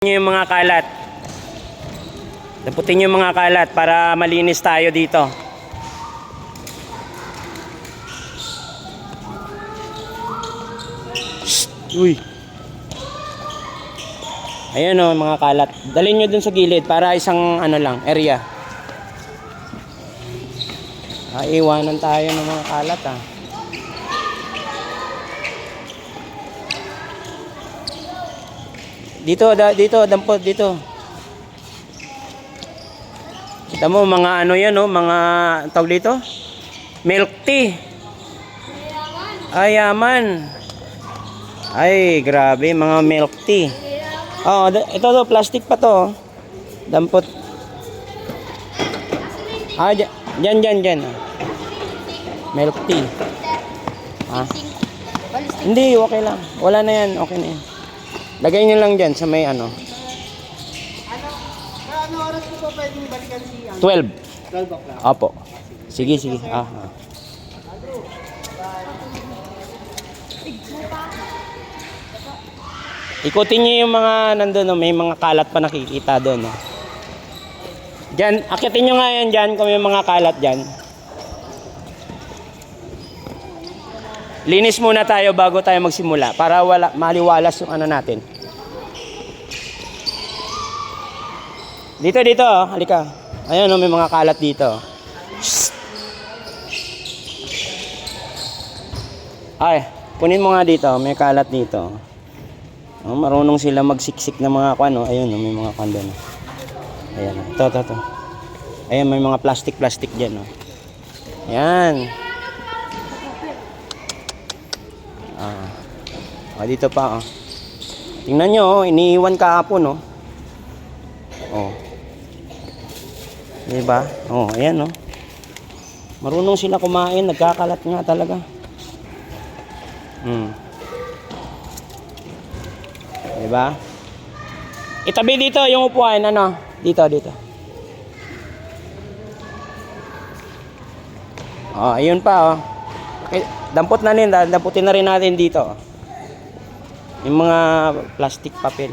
nyo yung mga kalat. Daputin nyo yung mga kalat para malinis tayo dito. Uy! Ayan o, mga kalat. Dalhin nyo dun sa gilid para isang ano lang, area. Ah, iwanan tayo ng mga kalat ah. Dito, da, dito, dampot, dito. Kita mo, mga ano yan, oh, mga, tawag dito? Milk tea. Ay, yaman. Ay, grabe, mga milk tea. Oh, ito to, plastic pa to. oh. Dampot. Ah, dyan, dyan, dyan. Milk tea. Ah. Hindi, okay lang. Wala na yan, okay na yan. Lagay nyo lang dyan sa may ano. Ano oras ko pa pwedeng balikan si ano? 12. 12 o'clock. Opo. Sige, sige. Ah, ah. Ikutin niyo yung mga nandun, no? may mga kalat pa nakikita doon. No? Diyan, akitin nyo nga yan dyan kung may mga kalat dyan. Linis muna tayo bago tayo magsimula para wala maliwalas yung ano natin. Dito, dito, oh. halika. Ayun, oh, may mga kalat dito. Ay, kunin mo nga dito, may kalat dito. Oh, marunong sila magsiksik ng mga kwan, oh. Ayun, oh, may mga kwan doon. oh. Ayan, oh. ito, ito, ito. Ayan, may mga plastic-plastic dyan, oh. Ayan. Ah. Oh, dito pa, oh. Tingnan nyo, oh, iniiwan kahapon, oh. Oh. Di ba? Oh, ayan, oh. Marunong sila kumain, nagkakalat nga talaga. Hmm. Di ba? Itabi dito yung upuan, ano? Dito, dito. Oh, ayun pa, oh. Eh, dampot na rin, damputin na rin natin dito. Yung mga plastic papel.